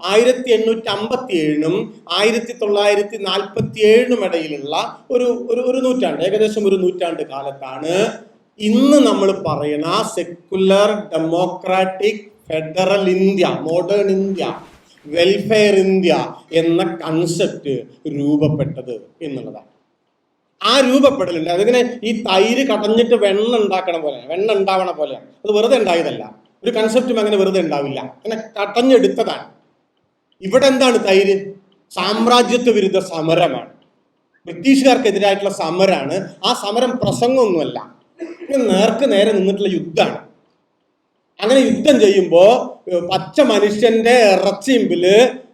ആയിരത്തി എണ്ണൂറ്റി അമ്പത്തി ഏഴിനും ആയിരത്തി തൊള്ളായിരത്തി നാൽപ്പത്തി ഏഴിനും ഇടയിലുള്ള ഒരു ഒരു ഒരു നൂറ്റാണ്ട് ഏകദേശം ഒരു നൂറ്റാണ്ട് കാലത്താണ് ഇന്ന് നമ്മൾ പറയുന്ന secular democratic federal India modern India welfare India എന്ന കൺസെപ്റ്റ് രൂപപ്പെട്ടത് എന്നുള്ളതാണ്. ആ രൂപപ്പെടലുണ്ട്. അതിങ്ങനെ ഈ തൈര് കടഞ്ഞിട്ട് വെണ്ണ ഉണ്ടാക്കണ പോലെ വെണ്ണ ഉണ്ടാവണ പോലെ അത് വെറുതെ ഉണ്ടായതല്ല. ഒരു കൺസെപ്റ്റും അങ്ങനെ വെറുതെ ഉണ്ടാവില്ല. അങ്ങനെ കടഞ്ഞെടുത്തതാണ്. ഇവിടെ എന്താണ് തൈര് സാമ്രാജ്യത്വ വിരുദ്ധ സമരമാണ്. ബ്രിട്ടീഷുകാർക്കെതിരായിട്ടുള്ള സമരമാണ് ആ സമരം പ്രസംഗമൊന്നുമല്ല. നേർക്ക് നേരെ നിന്നിട്ടുള്ള യുദ്ധമാണ്. അങ്ങനെ യുദ്ധം ചെയ്യുമ്പോൾ പച്ച മനുഷ്യന്റെ ഇറച്ചിമ്പിൽ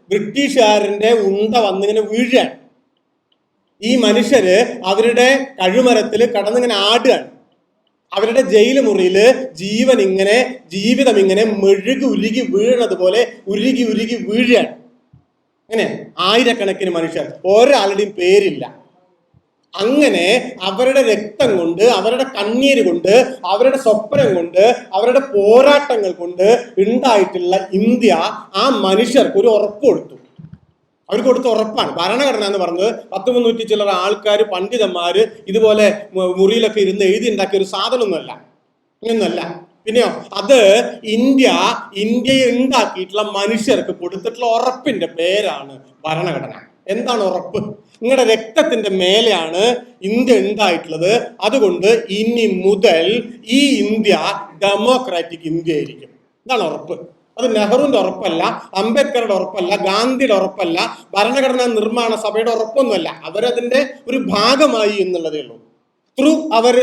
ബ്രിട്ടീഷുകാരന്റെ ഉണ്ട വന്നിങ്ങനെ വീഴുകയാണ്. ഈ മനുഷ്യര് അവരുടെ കഴുമരത്തിൽ കടന്നിങ്ങനെ ആടുകയാണ്. അവരുടെ ജയിൽ മുറിയിൽ ജീവൻ ഇങ്ങനെ ജീവിതം ഇങ്ങനെ മെഴുകി ഉരുകി വീഴണത് പോലെ ഉരുകി ഉരുകി വീഴുകയാണ് അങ്ങനെ ആയിരക്കണക്കിന് മനുഷ്യർ ഒരാളുടെയും പേരില്ല. അങ്ങനെ അവരുടെ രക്തം കൊണ്ട് അവരുടെ കണ്ണീര് കൊണ്ട് അവരുടെ സ്വപ്നം കൊണ്ട് അവരുടെ പോരാട്ടങ്ങൾ കൊണ്ട് ഉണ്ടായിട്ടുള്ള ഇന്ത്യ ആ മനുഷ്യർക്ക് ഒരു ഉറപ്പ് കൊടുത്തു. അവർ കൊടുത്ത ഉറപ്പാണ്. ഭരണഘടന എന്ന് പറഞ്ഞത് പത്ത് മുന്നൂറ്റി ചിലർ ആൾക്കാർ പണ്ഡിതന്മാര് ഇതുപോലെ മുറിയിലൊക്കെ ഇരുന്ന് എഴുതി ഉണ്ടാക്കിയ ഒരു സാധനമൊന്നുമല്ല. ഇങ്ങനൊന്നല്ല പിന്നെയോ അത് ഇന്ത്യ ഇന്ത്യയെ ഉണ്ടാക്കിയിട്ടുള്ള മനുഷ്യർക്ക് കൊടുത്തിട്ടുള്ള ഉറപ്പിന്റെ പേരാണ് ഭരണഘടന. എന്താണ് ഉറപ്പ്? നിങ്ങളുടെ രക്തത്തിന്റെ മേലെയാണ് ഇന്ത്യ ഉണ്ടായിട്ടുള്ളത്. അതുകൊണ്ട് ഇനി മുതൽ ഈ ഇന്ത്യ ഡെമോക്രാറ്റിക് ഇന്ത്യ ആയിരിക്കും എന്താണ് ഉറപ്പ്. അത് നെഹ്റുവിന്റെ ഉറപ്പല്ല അംബേദ്കറുടെ ഉറപ്പല്ല ഗാന്ധിയുടെ ഉറപ്പല്ല ഭരണഘടനാ നിർമ്മാണ സഭയുടെ ഉറപ്പൊന്നുമല്ല. അവരതിന്റെ ഒരു ഭാഗമായി എന്നുള്ളതേ ഉള്ളൂ. ത്രൂ അവർ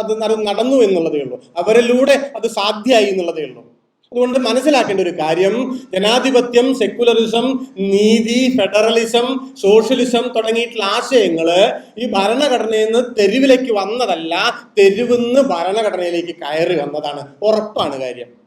അത് നടന്നു എന്നുള്ളതേ ഉള്ളൂ. അവരിലൂടെ അത് സാധ്യമായി എന്നുള്ളതേ ഉള്ളൂ. അതുകൊണ്ട് മനസ്സിലാക്കേണ്ട ഒരു കാര്യം ജനാധിപത്യം സെക്യുലറിസം നീതി ഫെഡറലിസം സോഷ്യലിസം തുടങ്ങിയിട്ടുള്ള ആശയങ്ങൾ ഈ ഭരണഘടനയിൽ നിന്ന് തെരുവിലേക്ക് വന്നതല്ല തെരുവിന്ന് ഭരണഘടനയിലേക്ക് കയറി വന്നതാണ്. ഉറപ്പാണ് കാര്യം.